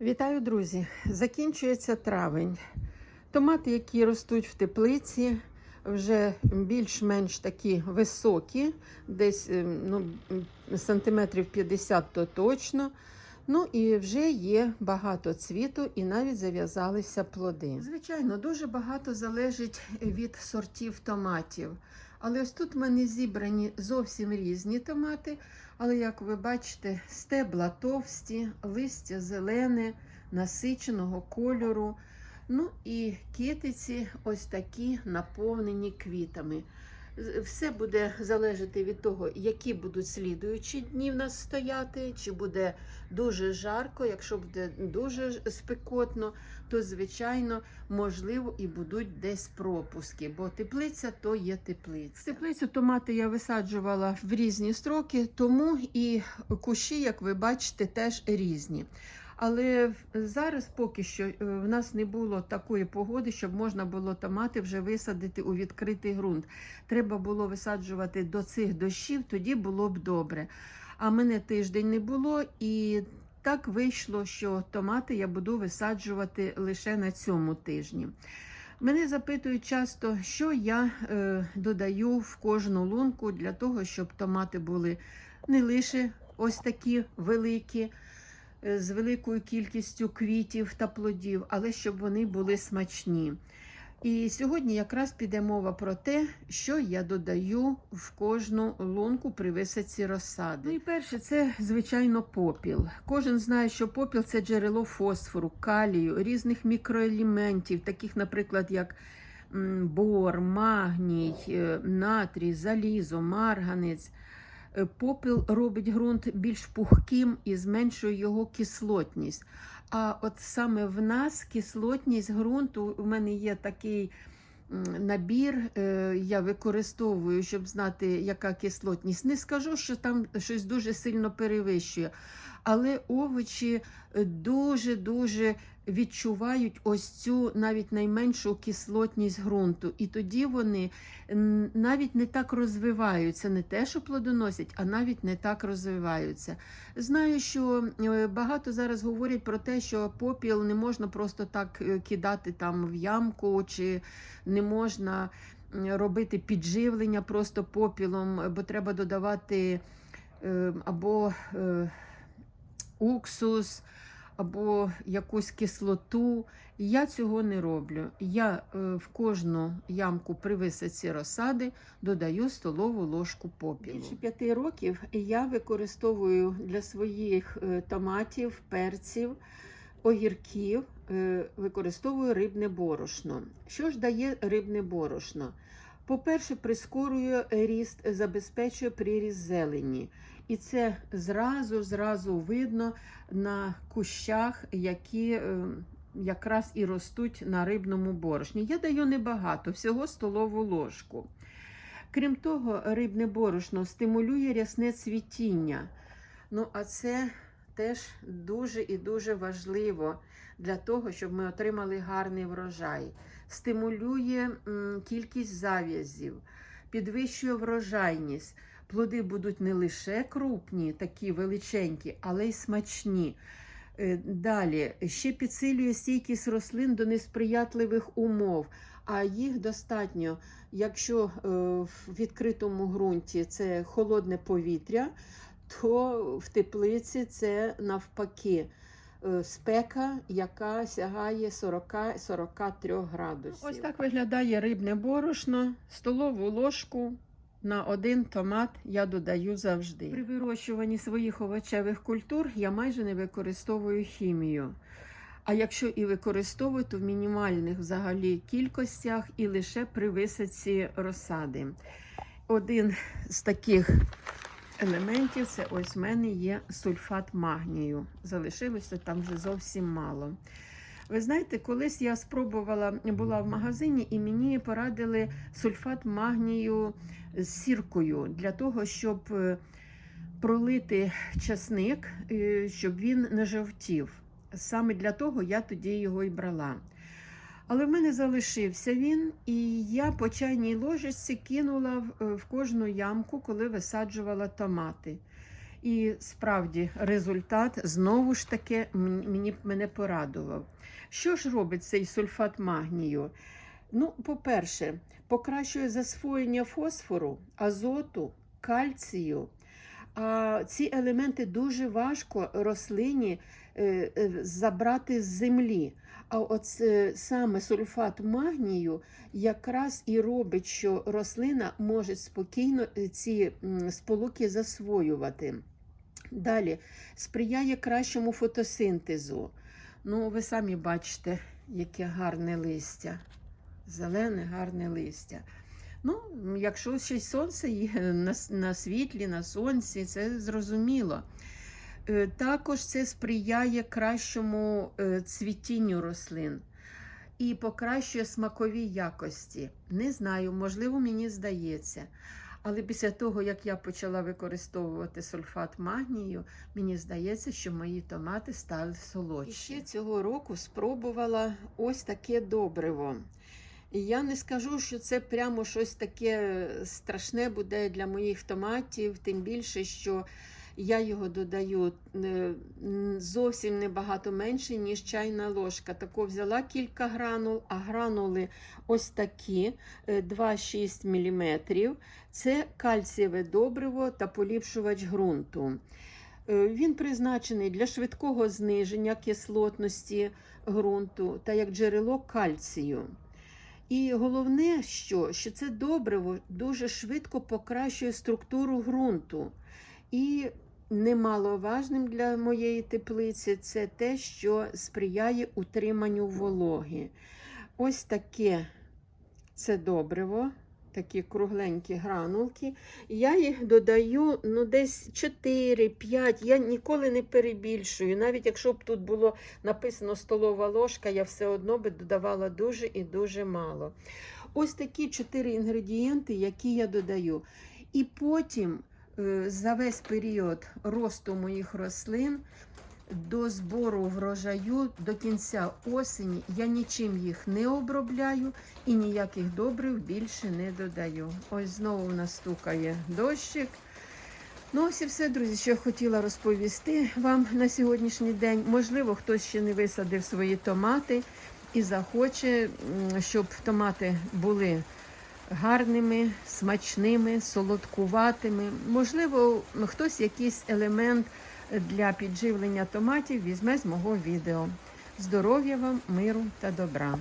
Вітаю, друзі! Закінчується травень. Томати, які ростуть в теплиці, вже більш-менш такі високі, десь ем, ну, сантиметрів 50 то точно. Ну і вже є багато цвіту, і навіть зав'язалися плоди. Звичайно, дуже багато залежить від сортів томатів. Але ось тут в мене зібрані зовсім різні томати. Але як ви бачите, стебла товсті, листя зелене, насиченого кольору. Ну і китиці ось такі наповнені квітами. Все буде залежати від того, які будуть слідуючі дні в нас стояти, чи буде дуже жарко. Якщо буде дуже спекотно, то звичайно можливо і будуть десь пропуски, бо теплиця то є теплиця. Теплицю томати я висаджувала в різні строки, тому і кущі, як ви бачите, теж різні. Але зараз поки що е, в нас не було такої погоди, щоб можна було томати вже висадити у відкритий ґрунт. Треба було висаджувати до цих дощів, тоді було б добре. А мене тиждень не було, і так вийшло, що томати я буду висаджувати лише на цьому тижні. Мене запитують часто, що я е, додаю в кожну лунку для того, щоб томати були не лише ось такі великі, з великою кількістю квітів та плодів, але щоб вони були смачні. І сьогодні якраз піде мова про те, що я додаю в кожну лунку при висадці розсади. Ну і перше, це звичайно попіл. Кожен знає, що попіл це джерело фосфору, калію, різних мікроелементів, таких, наприклад, як бор, магній, е, натрій, залізо, марганець. Е, Попіл робить ґрунт більш пухким і зменшує його кислотність. А от саме в нас кислотність ґрунту, у мене є такий набір, е, я використовую, щоб знати, яка кислотність. Не скажу, що там щось дуже сильно перевищує, але овочі е, дуже-дуже відчувають ось цю навіть найменшу кислотність ґрунту. І тоді вони навіть не так розвиваються, не те, що плодоносять, а навіть не так розвиваються. Знаю, що е, багато зараз говорять про те, що попіл не можна просто так е, кидати там в ямку, чи не можна робити підживлення просто попілом, бо треба додавати е, або уксус, або якусь кислоту. Я цього не роблю. Я е, в кожну ямку при висадці розсади додаю столову ложку попілу. Більше п'яти років я використовую для своїх е, томатів, перців, огірків, е, використовую рибне борошно. Що ж дає рибне борошно? По-перше, прискорює ріст, забезпечує приріст зелені. І це зразу зразу видно на кущах, які е, якраз і ростуть на рибному борошні. Я даю небагато, всього столову ложку. Крім того, рибне борошно стимулює рясне цвітіння. Ну, а це теж дуже і дуже важливо для того, щоб ми отримали гарний врожай. Стимулює кількість зав'язів, підвищує врожайність. Плоди будуть не лише крупні, такі величенькі, але й смачні. Е, Далі ще підсилює стійкість рослин до несприятливих умов, а їх достатньо, якщо е, в відкритому ґрунті це холодне повітря, то в теплиці це навпаки е, спека, яка сягає 40-43 градусів. Ось так виглядає рибне борошно, столову ложку. На один томат я додаю завжди. При вирощуванні своїх овочевих культур я майже не використовую хімію. А якщо і використовую, то в мінімальних взагалі кількостях і лише при висадці розсади. Один з таких елементів це ось в мене є сульфат магнію. Залишилося там вже зовсім мало. Ви знаєте, колись я спробувала, була в магазині, і мені порадили сульфат магнію з сіркою для того, щоб е, пролити часник, е, щоб він не жовтів. Саме для того я тоді його і брала. Але в мене залишився він, і я по чайній ложечці кинула в, е, кожну ямку, коли висаджувала томати. І справді результат знову ж таки мені, мене порадував. Що ж робить цей сульфат магнію? Ну, по-перше, покращує засвоєння фосфору, азоту, кальцію. А ці елементи дуже важко рослині забрати з землі. А от е, саме сульфат магнію якраз і робить, що рослина може спокійно е, ці сполуки засвоювати. Далі сприяє кращому фотосинтезу. Ну, ви самі бачите, яке гарне листя. Зелене, гарне листя. Ну, якщо ще сонце є на, на світлі, на сонці, це зрозуміло. Е, Також це сприяє кращому е, цвітінню рослин і покращує смакові якості. Не знаю, можливо, мені здається. Але після того, як я почала використовувати сульфат магнію, мені здається, що мої томати стали солодші. І ще цього року спробувала ось таке добриво. І я не скажу, що це прямо щось таке страшне буде для моїх томатів, тим більше, що я його додаю е, зовсім небагато менше, ніж чайна ложка. Тако взяла кілька гранул, а гранули ось такі е, 2,6 мм. Це кальцієве добриво та поліпшувач ґрунту. Е, Він призначений для швидкого зниження кислотності ґрунту та як джерело кальцію. І головне, що, що це добриво дуже швидко покращує структуру ґрунту. І немаловажним для моєї теплиці це те, що сприяє утриманню вологи. Ось таке це добриво, такі кругленькі гранулки. Я їх додаю ну, десь 4-5. Я ніколи не перебільшую. Навіть якщо б тут було написано столова ложка, я все одно би додавала дуже і дуже мало. Ось такі 4 інгредієнти, які я додаю. І потім за весь період росту моїх рослин до збору врожаю до кінця осені я нічим їх не обробляю і ніяких добрив більше не додаю. Ось знову в нас стукає дощик. Ну, ось і все, друзі, що я хотіла розповісти вам на сьогоднішній день. Можливо, хтось ще не висадив свої томати і захоче, щоб томати були гарними, смачними, солодкуватими. Можливо, хтось якийсь елемент для підживлення томатів візьме з мого відео. Здоров'я вам, миру та добра!